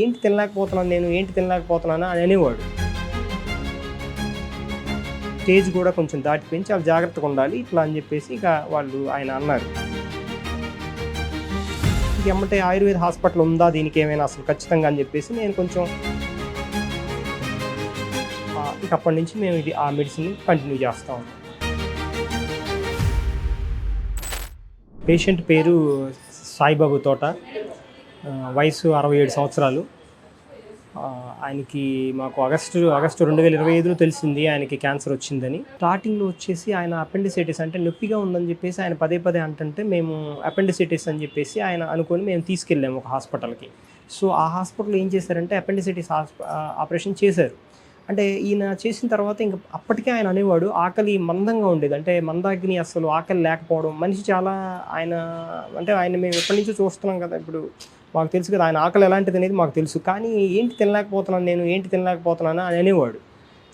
ఏంటి తినలేకపోతున్నాను నేను ఏంటి తినలేకపోతున్నాను అని అనేవాడు. స్టేజ్ కూడా కొంచెం దాటిపోయి చాలా జాగ్రత్తగా ఉండాలి ఇట్లా అని చెప్పేసి ఇక వాళ్ళు ఆయన అన్నారు. ఎమ్మటే ఆయుర్వేద హాస్పిటల్ ఉందా దీనికి ఏమైనా అసలు ఖచ్చితంగా అని చెప్పేసి నేను కొంచెం ఇక అప్పటి నుంచి మేము ఇది ఆ మెడిసిన్ కంటిన్యూ చేస్తాం పేషెంట్ పేరు సాయిబాబు తోట. వయసు అరవై ఏడు సంవత్సరాలు. ఆయనకి మాకు ఆగస్టు ఆగస్టు రెండు వేల ఇరవై ఐదులో తెలిసింది ఆయనకి క్యాన్సర్ వచ్చిందని. స్టార్టింగ్లో వచ్చేసి ఆయన అపెండిసైటిస్ అంటే నొప్పిగా ఉందని చెప్పేసి ఆయన పదే పదే అంటుంటే మేము అపెండిసైటిస్ అని చెప్పేసి ఆయన అనుకొని మేము తీసుకెళ్ళాము ఒక హాస్పిటల్కి. సో ఆ హాస్పిటల్ ఏం చేశారంటే అపెండిసైటిస్ ఆపరేషన్ చేశారు. అంటే ఈయన చేసిన తర్వాత ఇంకా అప్పటికే ఆయన అనేవాడు ఆకలి మందంగా ఉండేది. అంటే మందాగ్ని అసలు ఆకలి లేకపోవడం. మనిషి చాలా ఆయన అంటే ఆయన మేము ఎప్పటి నుంచో చూస్తున్నాం కదా ఇప్పుడు. మాకు తెలుసు కదా ఆయన ఆకలి ఎలాంటిది అనేది మాకు తెలుసు. కానీ ఏంటి తినలేకపోతున్నాను నేను ఏంటి తినలేకపోతున్నాను అని అనేవాడు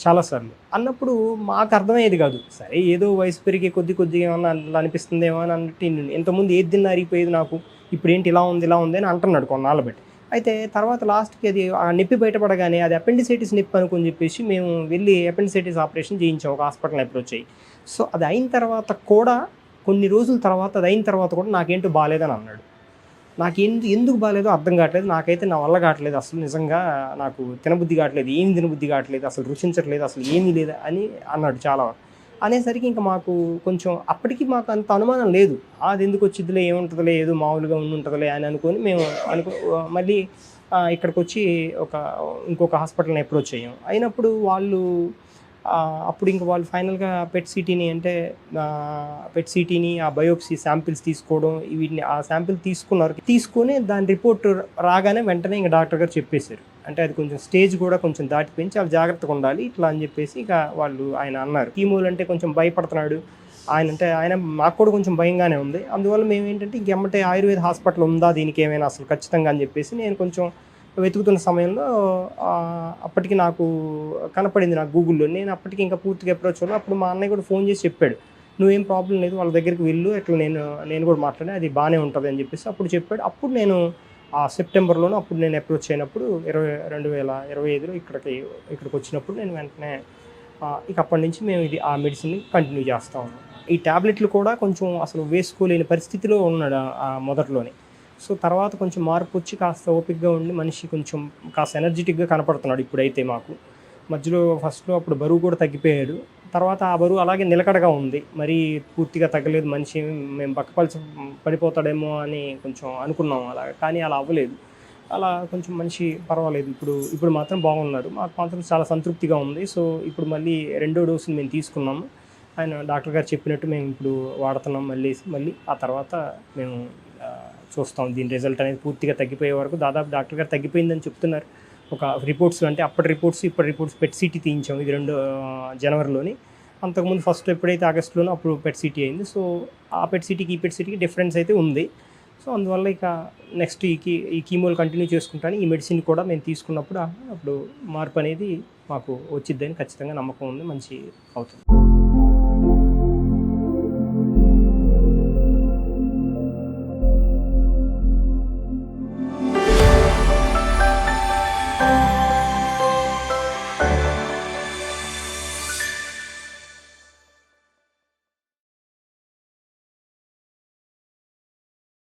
చాలాసార్లు. అన్నప్పుడు మాకు అర్థమయ్యేది కాదు సరే ఏదో వయసు పెరిగే కొద్ది కొద్దిగా ఏమన్నా అలా అనిపిస్తుందేమో అని అన్నట్టు ఇంతకుముందు ఏది తిన్న అరిగిపోయేది నాకు ఇప్పుడు ఏంటి ఇలా ఉంది ఇలా ఉంది అని అంటున్నాడు కొన్నాళ్ళు బట్టి. అయితే తర్వాత లాస్ట్కి అది ఆ నొప్పి బయటపడగానే అది అపెండిసైటిస్ నొప్పి అనుకుని చెప్పేసి మేము వెళ్ళి అపెండిసైటిస్ ఆపరేషన్ చేయించాం ఒక హాస్పిటల్ అప్రోచ్ అయ్యి. సో అది అయిన తర్వాత కూడా కొన్ని రోజుల తర్వాత అది అయిన తర్వాత కూడా నాకేంటో బాగాలేదని అన్నాడు. నాకు ఎందు ఎందుకు బాగాలేదో అర్థం కావట్లేదు. నాకైతే నా వల్ల కావట్లేదు. అసలు నిజంగా నాకు తినబుద్ధి కావట్లేదు. ఏం తినబుద్ధి కావట్లేదు. అసలు రుచించట్లేదు. అసలు ఏమీ లేదు అని అన్నాడు చాలా అనేసరికి ఇంకా మాకు కొంచెం అప్పటికి మాకు అంత అనుమానం లేదు. అది ఎందుకు వచ్చిద్దిలే? ఏముంటుందిలే? ఏదో మామూలుగా ఉండి ఉంటుందిలే అని అనుకొని మేము అనుకో మళ్ళీ ఇక్కడికి వచ్చి ఒక ఇంకొక హాస్పిటల్ని అప్రోచ్ అయ్యాం. అయినప్పుడు వాళ్ళు అప్పుడు ఇంక వాళ్ళు ఫైనల్గా పెట్ సిటీని అంటే పెట్ సిటీని ఆ బయోప్సీ శాంపిల్స్ తీసుకోవడం వీటిని ఆ శాంపిల్ తీసుకున్నారు. తీసుకొని దాని రిపోర్ట్ రాగానే వెంటనే ఇంకా డాక్టర్ గారు చెప్పేశారు. అంటే అది కొంచెం స్టేజ్ కూడా కొంచెం దాటిపోయించి చాలా జాగ్రత్తగా ఉండాలి ఇట్లా అని చెప్పేసి ఇక వాళ్ళు ఆయన అన్నారు. కీమోలు అంటే కొంచెం భయపడుతున్నాడు. ఆయన అంటే ఆయన మాకు కూడా కొంచెం భయంగానే ఉంది. అందువల్ల మేము ఏంటంటే ఇంకెమ్మటే ఆయుర్వేద హాస్పిటల్ ఉందా దీనికి ఏమైనా అసలు ఖచ్చితంగా అని చెప్పేసి నేను కొంచెం వెతుకుతున్న సమయంలో అప్పటికి నాకు కనపడింది నాకు గూగుల్లో. నేను అప్పటికి ఇంకా పూర్తిగా అప్రోచ్ అవ్వను అప్పుడు మా అన్నయ్య కూడా ఫోన్ చేసి చెప్పాడు నువ్వేం ప్రాబ్లం లేదు వాళ్ళ దగ్గరికి వెళ్ళు అట్లా నేను నేను కూడా మాట్లాడే అది బాగానే ఉంటుంది అని చెప్పేసి అప్పుడు చెప్పాడు. అప్పుడు నేను ఆ సెప్టెంబర్లోనూ అప్పుడు నేను అప్రోచ్ అయినప్పుడు ఇరవై రెండు వేల ఇరవై ఐదులో ఇక్కడికి ఇక్కడికి వచ్చినప్పుడు నేను వెంటనే ఇక అప్పటి నుంచి మేము ఇది ఆ మెడిసిన్ని కంటిన్యూ చేస్తా ఉన్నాం. ఈ ట్యాబ్లెట్లు కూడా కొంచెం అసలు వేసుకోలేని పరిస్థితిలో ఉన్నాడు ఆ మొదట్లోనే. సో తర్వాత కొంచెం మార్పు వచ్చి కాస్త ఓపిక్గా ఉండి మనిషి కొంచెం కాస్త ఎనర్జెటిక్గా కనపడుతున్నాడు ఇప్పుడైతే మాకు. మధ్యలో ఫస్ట్లో అప్పుడు బరువు కూడా తగ్గిపోయాడు. తర్వాత ఆ బరువు అలాగే నిలకడగా ఉంది. మరీ పూర్తిగా తగ్గలేదు. మనిషి మేము పక్కపలిసి పడిపోతాడేమో అని కొంచెం అనుకున్నాం అలా. కానీ అలా అవ్వలేదు. అలా కొంచెం మనిషి పర్వాలేదు. ఇప్పుడు ఇప్పుడు మాత్రం బాగున్నాడు. మాకు మాత్రం చాలా సంతృప్తిగా ఉంది. సో ఇప్పుడు మళ్ళీ రెండో డోసుని మేము తీసుకున్నాము. ఆయన డాక్టర్ గారు చెప్పినట్టు మేము ఇప్పుడు వాడుతున్నాం. మళ్ళీ మళ్ళీ ఆ తర్వాత మేము చూస్తాం. దీని రిజల్ట్ అనేది పూర్తిగా తగ్గిపోయే వరకు దాదాపు డాక్టర్ గారు తగ్గిపోయిందని చెప్తున్నారు. ఒక రిపోర్ట్స్ అంటే అప్పటి రిపోర్ట్స్ ఇప్పటి రిపోర్ట్స్ పెట్ సిటీ తీయించాం ఇది రెండు జనవరిలోని. అంతకుముందు ఫస్ట్ ఎప్పుడైతే ఆగస్టులోనో అప్పుడు పెట్ సిటీ అయింది. సో ఆ పెట్ సిటీకి ఈ పెట్ సిటీకి డిఫరెన్స్ అయితే ఉంది. సో అందువల్ల ఇక నెక్స్ట్ ఈ కీ ఈ కీమోలు కంటిన్యూ చేసుకుంటాను. ఈ మెడిసిన్ కూడా మేము తీసుకున్నప్పుడు అప్పుడు మార్పు అనేది మాకు వచ్చిద్దని ఖచ్చితంగా నమ్మకం ఉంది. మంచి అవుతుంది.